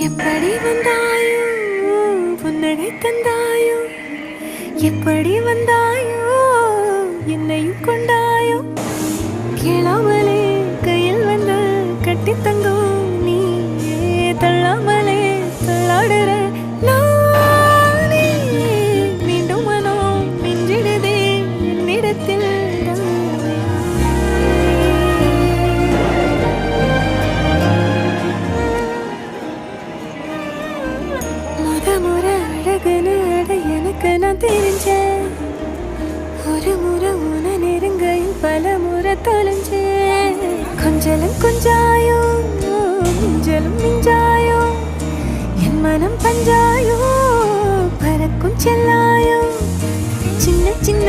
எப்படி வந்தாயோ புன்னகை தந்தாயோ எப்படி வந்தாயோ என்னையும் கொண்டு முகமுறை அழகுன்னு அட எனக்கு நான் தெரிஞ்சேன் ஒரு முறை உன நெருங்கையும் பல முறை தொலைஞ்சேன் கொஞ்சலும் கொஞ்சாயோ மிஞ்சலும் மிஞ்சாயோ என் மனம் பஞ்சாயோ பறக்கும் செல்லாயோ சின்ன சின்ன